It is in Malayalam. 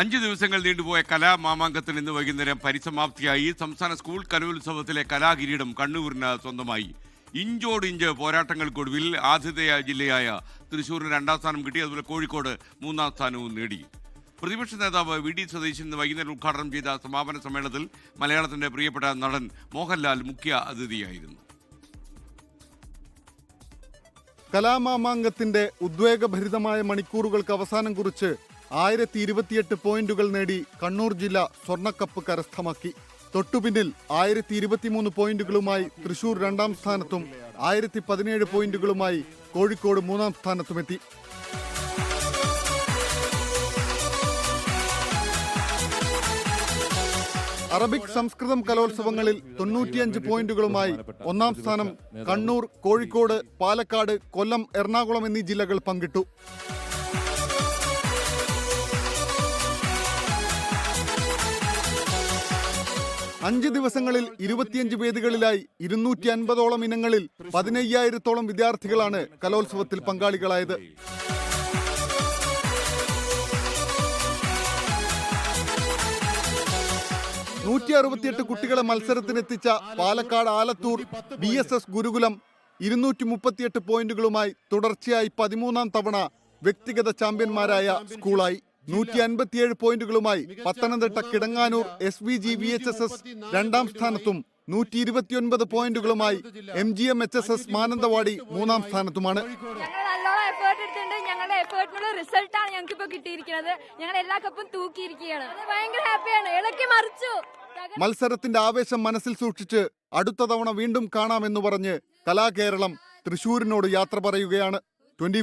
അഞ്ച് ദിവസങ്ങൾ നീണ്ടുപോയ കലാമാമാങ്കത്തിൽ ഇന്ന് വൈകുന്നേരം പരിസമാപ്തിയായി. സംസ്ഥാന സ്കൂൾ കലോത്സവത്തിലെ കലാകിരീടം കണ്ണൂരിന് സ്വന്തമായി. ഇഞ്ചോടിഞ്ച് പോരാട്ടങ്ങൾക്കൊടുവിൽ ആതിഥേയ ജില്ലയായ തൃശൂരിന് രണ്ടാം സ്ഥാനം കിട്ടി. അതുപോലെ കോഴിക്കോട് മൂന്നാം സ്ഥാനവും നേടി. പ്രതിപക്ഷ നേതാവ് വി ഡി സതീശൻ ഇന്ന് വൈകുന്നേരം ഉദ്ഘാടനം ചെയ്ത സമാപന സമ്മേളനത്തിൽ മലയാളത്തിന്റെ പ്രിയപ്പെട്ട നടൻ മോഹൻലാൽ മുഖ്യ അതിഥിയായിരുന്നു. കലാമാമാങ്കത്തിന്റെ ഉദ്വേഗഭരിതമായ മണിക്കൂറുകൾക്ക് അവസാനം കുറിച്ച് ആയിരത്തി ഇരുപത്തിയെട്ട് പോയിന്റുകൾ നേടി കണ്ണൂർ ജില്ല സ്വർണക്കപ്പ് കരസ്ഥമാക്കി. തൊട്ടുപിന്നിൽ ആയിരത്തി ഇരുപത്തിമൂന്ന് പോയിന്റുകളുമായി തൃശൂർ രണ്ടാം സ്ഥാനത്തും ആയിരത്തി പതിനേഴ് പോയിന്റുകളുമായി കോഴിക്കോട് മൂന്നാം സ്ഥാനത്തുമെത്തി. അറബിക് സംസ്കൃതം കലോത്സവങ്ങളിൽ തൊണ്ണൂറ്റിയഞ്ച് പോയിന്റുകളുമായി ഒന്നാം സ്ഥാനം കണ്ണൂർ കോഴിക്കോട് പാലക്കാട് കൊല്ലം എറണാകുളം എന്നീ ജില്ലകൾ പങ്കിട്ടു. അഞ്ച് ദിവസങ്ങളിൽ ഇരുപത്തിയഞ്ച് വേദികളിലായി ഇരുന്നൂറ്റി അൻപതോളം ഇനങ്ങളിൽ പതിനയ്യായിരത്തോളം വിദ്യാർത്ഥികളാണ് കലോത്സവത്തിൽ പങ്കാളികളായത്. നൂറ്റി അറുപത്തിയെട്ട് കുട്ടികളെ മത്സരത്തിനെത്തിച്ച Palakkad Alathur B S S Gurukulam ഇരുന്നൂറ്റി മുപ്പത്തിയെട്ട് പോയിന്റുകളുമായി തുടർച്ചയായി പതിമൂന്നാം തവണ വ്യക്തിഗത ചാമ്പ്യന്മാരായ സ്കൂളായി. നൂറ്റി അൻപത്തിയേഴ് പോയിന്റുകളുമായി Pathanamthitta Kidanganoor S V G V H S S രണ്ടാം സ്ഥാനത്തും നൂറ്റി ഇരുപത്തിയൊൻപത് പോയിന്റുകളുമായി M G M H S S Mananthavady മൂന്നാം സ്ഥാനത്തുമാണ്. ഞങ്ങളുടെ എഫേർട്ടിനുള്ള റിസൾട്ടാണ് ഞങ്ങൾക്ക് ഇപ്പൊ കിട്ടിയിരിക്കുന്നത്. ഞങ്ങൾ എല്ലാ കപ്പും തൂക്കിയിരിക്കുകയാണ്. ഭയങ്കര ഹാപ്പിയാണ് ഇളക്കി മറിച്ചു. മത്സരത്തിന്റെ ആവേശം മനസ്സിൽ സൂക്ഷിച്ച് അടുത്ത തവണ വീണ്ടും കാണാമെന്ന് പറഞ്ഞ് കലാകേരളം തൃശൂരിനോട് യാത്ര പറയുകയാണ്. ട്വന്റി